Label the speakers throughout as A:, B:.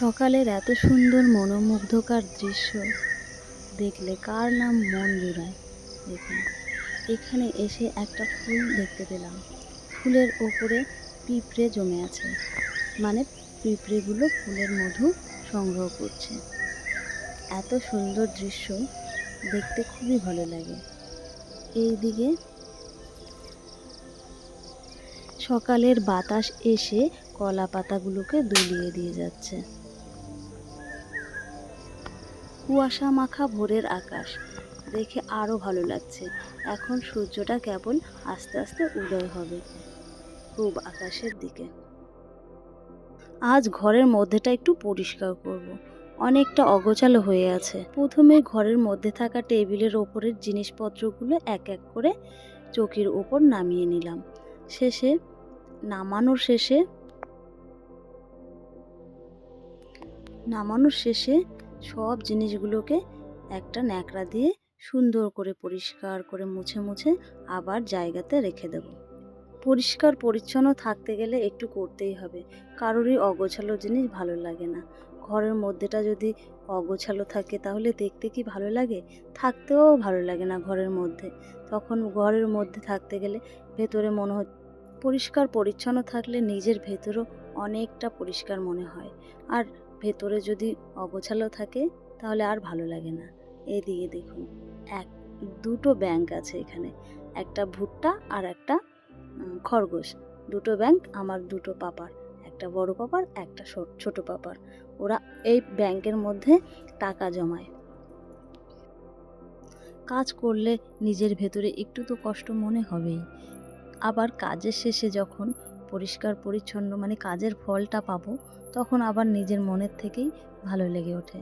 A: সকালের এত সুন্দর মনোমুগ্ধকর দৃশ্য। দেখলে কার নাম মন জুড়ায়? দেখুন, এখানে এসে একটা ফুল দেখতে পেলাম। ফুলের ওপরে পিঁপড়ে জমে আছে। মানে পিঁপড়েগুলো ফুলের মধু সংগ্রহ করছে। এত সুন্দর দৃশ্য দেখতে খুবই ভালো লাগে। এইদিকে সকালের বাতাস এসে কলা পাতাগুলোকে দুলিয়ে দিয়ে যাচ্ছে। কুয়াশা মাখা ভোরের আকাশ। দেখে আরও ভালো লাগছে। এখন সূর্যটা কেবল আস্তে আস্তে উদয় হবে পূব আকাশের দিকে। আজ ঘরের মধ্যেটা একটু পরিষ্কার করব। অনেকটা অগোছালো হয়ে আছে। প্রথমে ঘরের মধ্যে থাকা টেবিলের ওপরের জিনিসপত্রগুলো এক এক করে চৌকির ওপর নামিয়ে নিলাম। শেষে, নামানোর শেষে নামানোর শেষে সব জিনিসগুলোকে একটা ন্যাকড়া দিয়ে সুন্দর করে পরিষ্কার করে মুছে মুছে আবার জায়গাতে রেখে দেব। পরিষ্কার, পরিচ্ছন্ন থাকতে গেলে একটু করতেই হবে। কারোরই অগোছালো জিনিস ভালো লাগে না। ঘরের মধ্যেটা যদি অগোছালো থাকে তাহলে দেখতে কি ভালো লাগে? থাকতেও ভালো লাগে না ঘরের মধ্যে। তখন ঘরের মধ্যে থাকতে গেলে ভেতরে মনে হয় পরিষ্কার, পরিচ্ছন্ন থাকলে নিজের ভেতরও অনেকটা পরিষ্কার মনে হয়। আর ভেতরে যদি অগোছালো থাকে, তাহলে আর ভালো লাগে না। এদিকে দেখুন, এক, দুটো ব্যাংক আছে এখানে। একটা ভুট্টা আর একটা খরগোশ। দুটো ব্যাংক, আমার দুটো পাপার। একটা বড় পাপার, একটা ছোট পাপার। ওরা এই ব্যাংকের মধ্যে টাকা জমায়। কাজ করলে নিজের ভেতরে একটু তো কষ্ট মনে হবেই। আবার কাজের শেষে যখন পরিষ্কার পরিচ্ছন্ন মানে কাজের ফলটা পাবো তখন আবার নিজের মনের থেকেই ভালো লেগে ওঠে।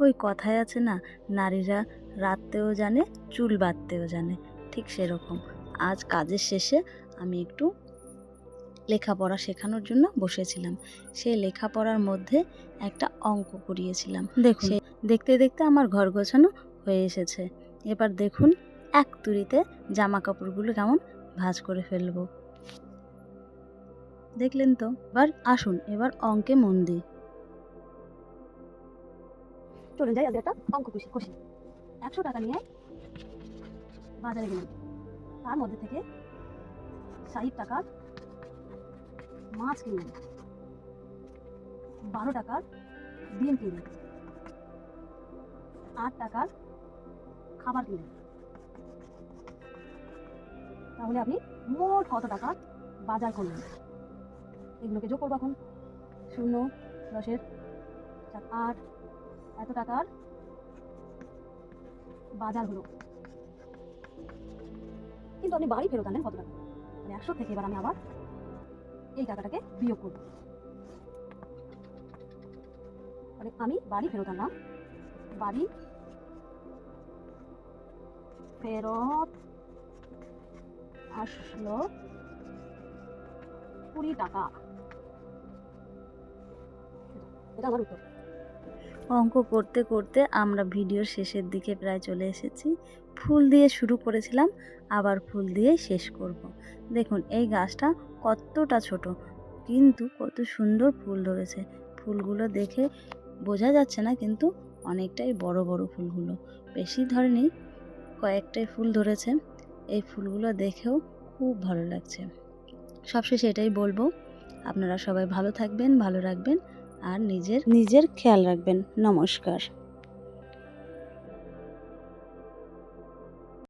A: ওই কথায় আছে না নারীরা রাততেও জানে চুল বাঁধতেও জানে ঠিক সেরকম। আজ কাজের শেষে আমি একটু লেখাপড়া শেখানোর জন্য বসেছিলাম। সেই লেখাপড়ার মধ্যে একটা অঙ্ক করিয়েছিলাম। দেখুন দেখতে দেখতে আমার ঘর গোছানো হয়ে এসেছে। এবার দেখুন এক তুড়িতে জামা কাপড়গুলো কেমন ভাঁজ করে ফেলব। দেখলেন তো? এবার আসুন, এবার অঙ্কে মন দিই।
B: চলুন যাই আজকে একটা অঙ্ক খুশি খুশি একশো টাকা নিয়ে বাজারে গেলাম। তার মধ্যে থেকে ষাট টাকার মাছ কিনলেন বারো টাকার ডিম কিনলেন আট টাকার খাবার কিনলেন তাহলে আপনি মোট কত টাকা বাজার করলেন? এগুলোকে যোগ করব এখন। শূন্য, দশের চার, আট, এত টাকার বাজার হলো। কিন্তু আপনি বাড়ি ফেরত আনলেন কত টাকা? মানে একশো থেকে এবার আমি আবার এই টাকাটাকে বিয়োগ করব। মানে আমি বাড়ি ফেরত আনলাম। বাড়ি ফেরত আসলো কুড়ি টাকা।
A: অঙ্ক করতে করতে আমরা ভিডিওর শেষের দিকে প্রায় চলে এসেছি। ফুল দিয়ে শুরু করেছিলাম, আবার ফুল দিয়ে শেষ করব। দেখুন, এই গাছটা কতটা ছোট, কিন্তু কত সুন্দর ফুল ধরেছে। ফুলগুলো দেখে বোঝা যাচ্ছে না, কিন্তু অনেকটাই বড় বড় ফুলগুলো। বেশি ধরেনি, কয়েকটাই ফুল ধরেছে। এই ফুলগুলো দেখেও খুব ভালো লাগছে। সবশেষে এটাই বলব, আপনারা সবাই ভালো থাকবেন, ভালো রাখবেন আর নিজের নিজের খেয়াল রাখবেন। নমস্কার।